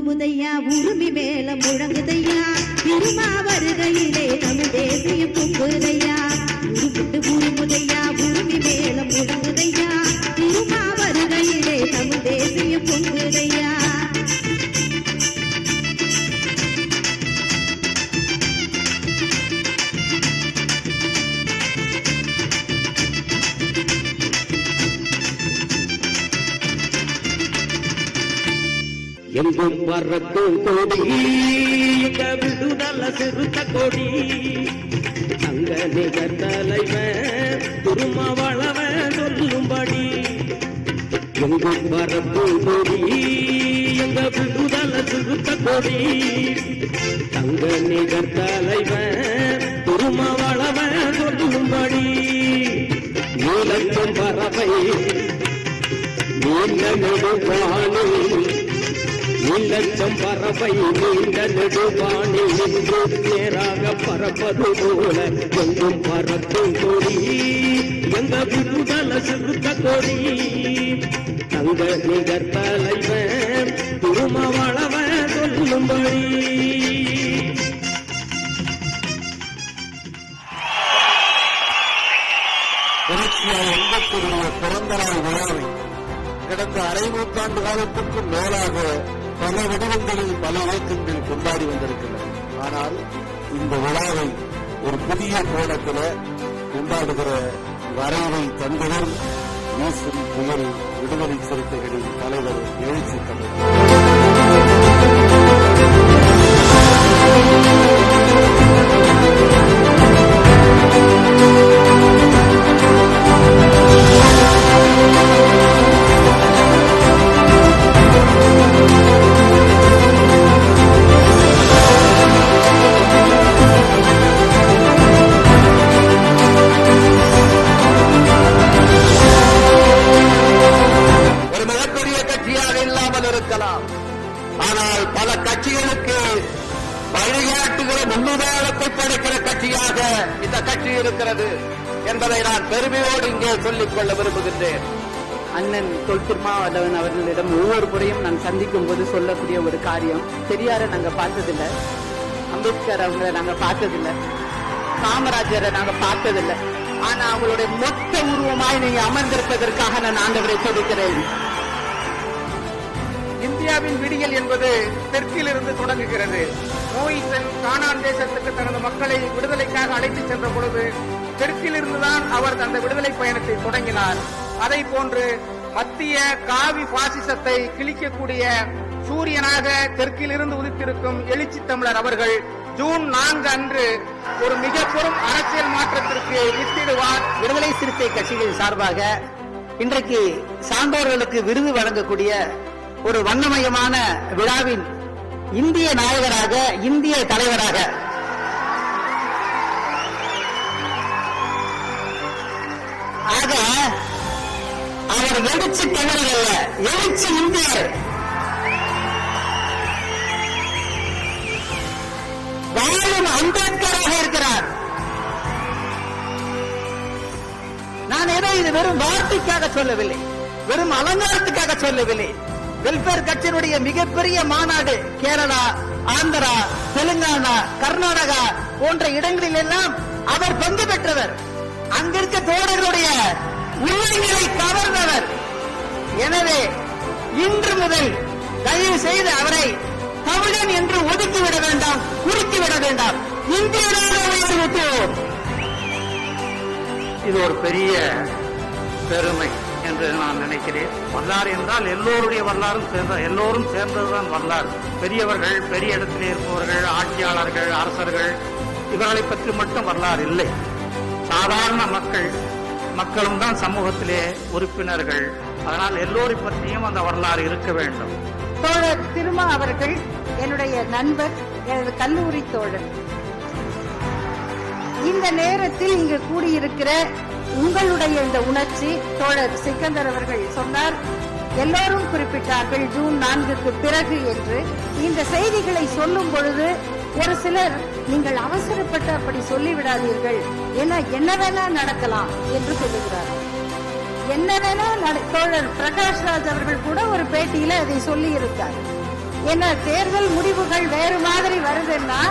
உருமுதையா உருமி மேல முழங்குதையா திருமா வருகையிலே எங்கும் பறக்கும் கொடி. இந்த விடுதல சிறுத்த கொடி. அங்க நிகர் தலைவன் திருமாவளவன் சொல்லும்படி. எங்கும் பறக்கும் கொடி. எங்க விடுதல சிறுத்த கொடி. தங்க நிகர் தலைவன் திருமாவளவன் சொல்லும்படி. நீலத்தும் பறவை நீண்ட நெடுவானி நீலச்சம் பறவை நீண்ட நெடுவானி நின்று நேராக பறப்பது போல எங்கும் பறக்கும் கொடி. எங்க விடுதல சிறுத்த கொடி தங்க நிகர் தலைவன் திருமவளவன் சொல்லும்படி. புரட்சியார் எண்பத்தொருடைய பிறந்த நாள் விழாவை கடந்த அரை நூற்றாண்டு காலத்திற்கும் மேலாக பல வடிவங்களில் பல இயக்கங்கள் கொண்டாடி வந்திருக்கிறது ஆனால் இந்த விழாவை ஒரு புதிய கோணத்தில் கொண்டாடுகிற வரைவை தந்தவர் வீசும் புயல் விடுதலை சிறுத்தைகளின் தலைவர் எழுச்சி தமிழ் இந்த இருக்கிறது என்பதை நான் பெருமையோடு இங்கே சொல்லிக் கொள்ள விரும்புகின்றேன். அண்ணன் தொல்திருமாவளவன் அவர்களிடம் ஒவ்வொரு முறையும் நான் சந்திக்கும் போது சொல்லக்கூடிய ஒரு காரியம். பெரியாரை நாங்க பார்த்ததில்லை. அம்பேத்கர் அவங்கள நாங்க பார்த்ததில்ல. காமராஜரை நாங்க பார்த்ததில்லை. ஆனா அவங்களுடைய மொத்த உருவமாய் நீங்க அமர்ந்திருப்பதற்காக நான் ஆண்டவரை சொல்லிக்கிறேன் இந்தியாவின் விடியல் என்பது தெற்கிலிருந்து தொடங்குகிறது. மோயிசன் கானான் தேசத்துக்கு தனது மக்களை விடுதலைக்காக அழைத்துச் சென்ற பொழுது தெற்கிலிருந்துதான் அவர் தந்த விடுதலை பயணத்தை தொடங்கினார். அதை போன்று மத்திய காவி பாசிசத்தை கிழிக்கக்கூடிய சூரியனாக தெற்கிலிருந்து உதித்திருக்கும் எழுச்சி தமிழர் அவர்கள் ஜூன் நான்கு அன்று ஒரு மிக பெரும் அரசியல் மாற்றத்திற்கு வித்திடுவார். விடுதலை சிறுத்தை கட்சிகள் சார்பாக இன்றைக்கு சான்றோர்களுக்கு விருது வழங்கக்கூடிய ஒரு வண்ணமயமான விழாவின் இந்திய நாயகராக இந்திய தலைவராக. ஆக அவர் எழுச்சி தமிழர் அல்ல எழுச்சி இந்தியர் வாழும் அம்பேத்கராக இருக்கிறார். நான் ஏதோ இது வெறும் வார்த்தைக்காக சொல்லவில்லை வெறும் அலங்காரத்துக்காக சொல்லவில்லை. வெல்பேர் கட்சியினுடைய மிகப்பெரிய மாநாடு கேரளா ஆந்திரா தெலுங்கானா கர்நாடகா போன்ற இடங்களில் எல்லாம் அவர் பங்கு பெற்றவர். அங்கிருக்க தோழர்களுடைய உள்ளங்களை கவர்ந்தவர் எனவே இன்று முதல் தயவு செய்து அவரை தமிழன் என்று ஒதுக்கிவிட வேண்டாம் குறுக்கிவிட வேண்டாம். இந்தியனாக இது ஒரு பெரிய பெருமை. என்று நான் நினைக்கிறேன். வரலாறு என்றால் எல்லோருடைய வரலாறும் சேர்ந்த எல்லோரும் சேர்ந்ததுதான் வரலாறு. பெரியவர்கள் பெரிய இடத்திலே இருப்பவர்கள் ஆட்சியாளர்கள் அரசர்கள் இவர்களை பற்றி மட்டும் வரலாறு இல்லை. சாதாரண மக்கள் மக்களும் தான் சமூகத்திலே உறுப்பினர்கள். அதனால் எல்லோரை பற்றியும் அந்த வரலாறு இருக்க வேண்டும். தோழர் திருமா அவர்கள் என்னுடைய நண்பர் எனது கல்லூரி தோழர். இந்த நேரத்தில் இங்கு கூடியிருக்கிற உங்களுடைய இந்த உணர்ச்சி தோழர் சிக்கந்தர் அவர்கள் சொன்னார். எல்லோரும் குறிப்பிட்டார்கள் ஜூன் நான்குக்கு பிறகு என்று. இந்த செய்திகளை சொல்லும் பொழுது ஒரு சிலர் நீங்கள் அவசரப்பட்டு அப்படி சொல்லிவிடாதீர்கள். ஏன்னா என்ன வேணா நடக்கலாம்? என்று சொல்லுகிறார். என்ன வேணா நட- தோழர் பிரகாஷ் ராஜ் அவர்கள் கூட ஒரு பேட்டியில அதை சொல்லி இருக்கார் என்ன தேர்தல் முடிவுகள் வேறு மாதிரி வருதுன்னா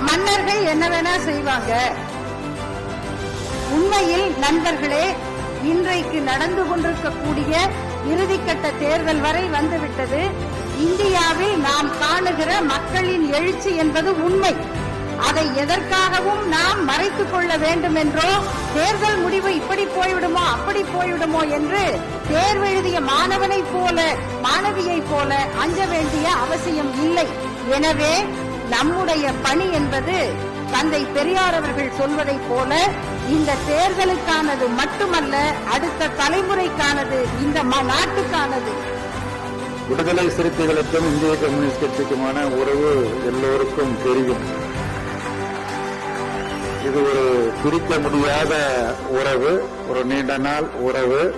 மன்னர்கள் என்ன வேணா செய்வாங்க? உண்மையில் நண்பர்களே இன்றைக்கு நடந்து கொண்டிருக்கக்கூடிய இறுதிக்கட்ட தேர்தல் வரை வந்துவிட்டது. இந்தியாவில் நாம் காணுகிற மக்களின் எழுச்சி என்பது உண்மை. அதை எதற்காகவும் நாம் மறைத்துக் கொள்ள வேண்டும் என்றோ தேர்தல் முடிவு இப்படி போய்விடுமோ அப்படி போய்விடுமோ என்று தேர்வெழுதிய மாணவனை மாணவனைப் போல மாணவியைப் போல அஞ்ச வேண்டிய அவசியம் இல்லை. எனவே நம்முடைய பணி என்பது தந்தை பெரியார் அவர்கள் சொல்வதைப் போல இந்த தேர்தலுக்கானது மட்டுமல்ல அடுத்த தலைமுறைக்கானது இந்த நாட்டுக்கானது. விடுதலை சிறுத்தைகளுக்கும் இந்திய கம்யூனிஸ்ட் கட்சிக்குமான உறவு எல்லோருக்கும் தெரியும். இது ஒரு பிரிக்க முடியாத உறவு ஒரு நீண்ட நாள் உறவு.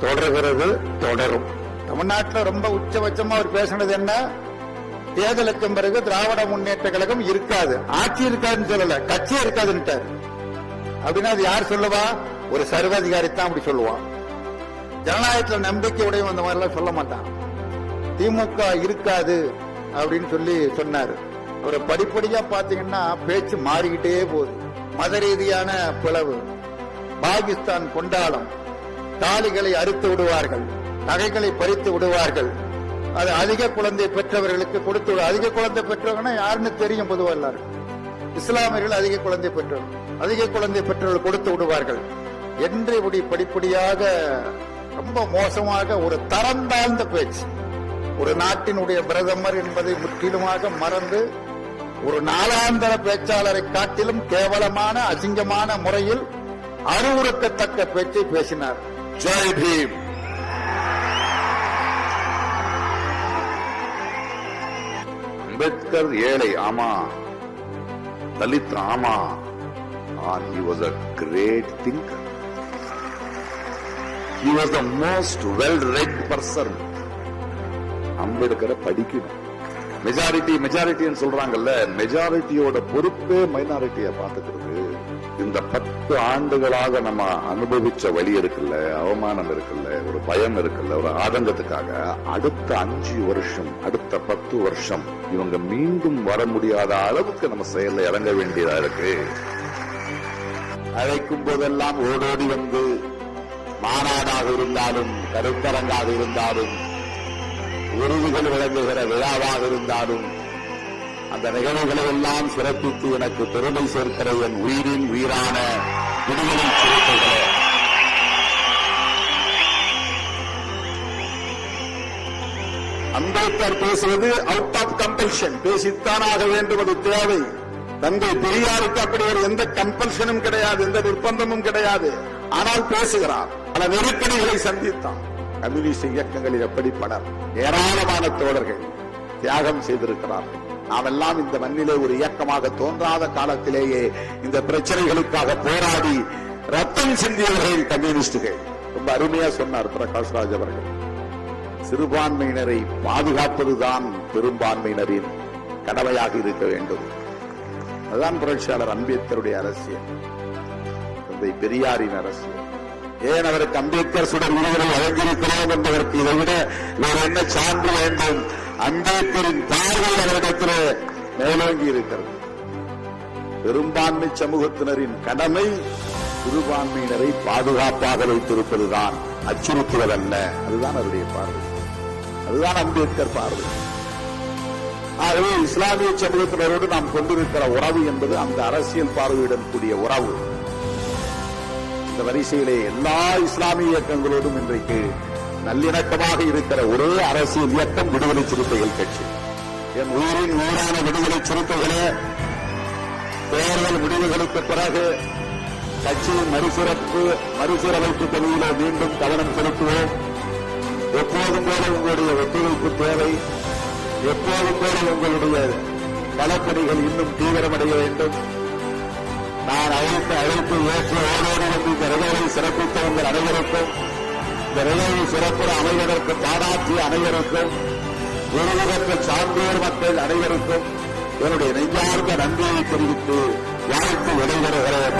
தொடர்கிறது தொடரும். தமிழ்நாட்டில் ரொம்ப உச்சபட்சமா அவர் பேசினது என்ன? தேர்தலுக்கு பிறகு திராவிட முன்னேற்ற கழகம் இருக்காது. ஆட்சி இருக்காதுன்னு சொல்லல கட்சி இருக்காதுன்னுட்டார். அப்படின்னா அது யார் சொல்லுவா? ஒரு சர்வாதிகாரி தான் அப்படி சொல்லுவான் ஜனநாயகத்துல நம்பிக்கை உடையும் அந்த மாதிரிலாம் சொல்ல மாட்டான். திமுக இருக்காது அப்படின்னு சொல்லி சொன்னாரு. அவரை படிப்படியா பாத்தீங்கன்னா பேச்சு மாறிக்கிட்டே போகுது. மத ரீதியான பிளவு பாகிஸ்தான் கொண்டாடம் தாலிகளை அறுத்து விடுவார்கள் நகைகளை பறித்து விடுவார்கள். அது அதிக குழந்தை பெற்றவர்களுக்கு கொடுத்து அதிக குழந்தை பெற்றவங்கன்னா யாருன்னு தெரியும் பொதுவாக எல்லாரும் இஸ்லாமியர்கள் அதிக குழந்தை பெற்றவர்கள் அதிக குழந்தை பெற்றோர்கள் கொடுத்து விடுவார்கள். என்று இப்படி படிப்படியாக ரொம்ப மோசமாக ஒரு தரம் தாழ்ந்த பேச்சு. ஒரு நாட்டினுடைய பிரதமர் என்பதை முற்றிலுமாக மறந்து ஒரு நாளாந்தர பேச்சாளரை காட்டிலும் கேவலமான அசிங்கமான முறையில் அறிவுறுத்தத்தக்க பேச்சை பேசினார். ஜெய் பீம். அம்பேத்கர் ஏழை ஆமா தலித் ஆமா. And he was a great thinker. He was the most well-read person. அம்பேத்கரை படிக்கணும் மெஜாரிட்டி மெஜாரிட்டின்னு சொல்றாங்கல்ல மெஜாரிட்டியோட பொறுப்பே மைனாரிட்டியை பார்த்துக்கிறது இந்த பத்து ஆண்டுகளாக நம்ம அனுபவிச்ச வழி இருக்குல்ல அவமானம் இருக்குல்ல ஒரு பயம் இருக்குல்ல ஒரு ஆதங்கத்துக்காக அடுத்த அஞ்சு வருஷம் அடுத்த பத்து வருஷம் இவங்க மீண்டும் வர முடியாத அளவுக்கு நம்ம செயல்ல இறங்க வேண்டியதா இருக்கு அழைக்கும் போதெல்லாம் ஓடோடி வந்து மாநாடாக இருந்தாலும் கருத்தரங்காக இருந்தாலும் விருதுகள் வழங்குகிற விழாவாக இருந்தாலும் அந்த நிகழ்வுகளை எல்லாம் சிறப்பித்து எனக்கு பெருமை சேர்க்கிற என் உயிரின் உயிரான விடுதலை சிறுத்தைகளே. அம்பேத்கர் பேசுவது அவுட் ஆஃப் கம்பல்ஷன் பேசித்தானாக வேண்டும் அது தேவை. தந்தை பெரியாருக்கு அப்படி ஒரு எந்த கம்பல்ஷனும் கிடையாது எந்த நிர்பந்தமும் கிடையாது. ஆனால் பேசுகிறார். பல நெருக்கடிகளை சந்தித்தான். கம்யூனிஸ்ட் இயக்கங்களில் எப்படி பலர்? ஏராளமான தோழர்கள் தியாகம் செய்திருக்கிறார்கள் நாமெல்லாம் இந்த மண்ணிலே ஒரு இயக்கமாக தோன்றாத காலத்திலேயே இந்த பிரச்சனைகளுக்காக போராடி ரத்தம் சிந்தியவர்கள் கம்யூனிஸ்டுகள். ரொம்ப அருமையா சொன்னார் பிரகாஷ் ராஜ் அவர்கள். சிறுபான்மையினரை பாதுகாப்பதுதான் பெரும்பான்மையினரின் கடமையாக இருக்க வேண்டும். அதுதான் புரட்சியாளர் அம்பேத்கருடைய அரசியல். தந்தை பெரியாரின் அரசியல். ஏன் அவருக்கு அம்பேத்கர் சுடர் விருதுகளை வழங்கியிருக்கிறோம் என்பதற்கு இதை விட வேறு என்ன சான்று வேண்டும்? அம்பேத்கரின் பார்வை அவரிடத்தில் மேலோங்கி இருக்கிறது. பெரும்பான்மை சமூகத்தினரின் கடமை சிறுபான்மையினரை பாதுகாப்பாக வைத்திருப்பதுதான். அச்சுறுத்துவதல்ல. அதுதான் அவருடைய பார்வை. அதுதான் அம்பேத்கர் பார்வை. ஆகவே இஸ்லாமிய சமூகத்தினரோடு நாம் கொண்டிருக்கிற உறவு என்பது அந்த அரசியல் பார்வையுடன் கூடிய உறவு. இந்த வரிசையிலே எல்லா இஸ்லாமிய இயக்கங்களோடும் இன்றைக்கு நல்லிணக்கமாக இருக்கிற ஒரே அரசியல் இயக்கம் விடுதலை சிறுத்தைகள் கட்சி. என் உயிரின் உயிரான விடுதலை சிறுத்தைகளே தேர்தல் முடிவுகளுக்கு பிறகு கட்சியின் மறுசிறப்பு மறுசீரமைப்பு பணியிலே மீண்டும் கவனம் செலுத்துவோம். எப்போதும் போல உங்களுடைய ஒத்துழைப்பு தேவை. எப்போது கூட உங்களுடைய பலப்பணிகள் இன்னும் தீவிரமடைய வேண்டும். நான் அழைத்து அழைப்பு ஏற்று ஓடோடு வந்து இந்த நிகழ்வை சிறப்பித்த உங்கள் அனைவருக்கும் இந்த நிகழ்வு சிறப்புற அனைவருக்கு பாராட்டிய அனைவருக்கும் உருவகற்ற சான்றோர் மக்கள் அனைவருக்கும் என்னுடைய நெஞ்சார்ந்த நன்றியை தெரிவித்து வாழ்த்து விடைபெறுகிறேன்.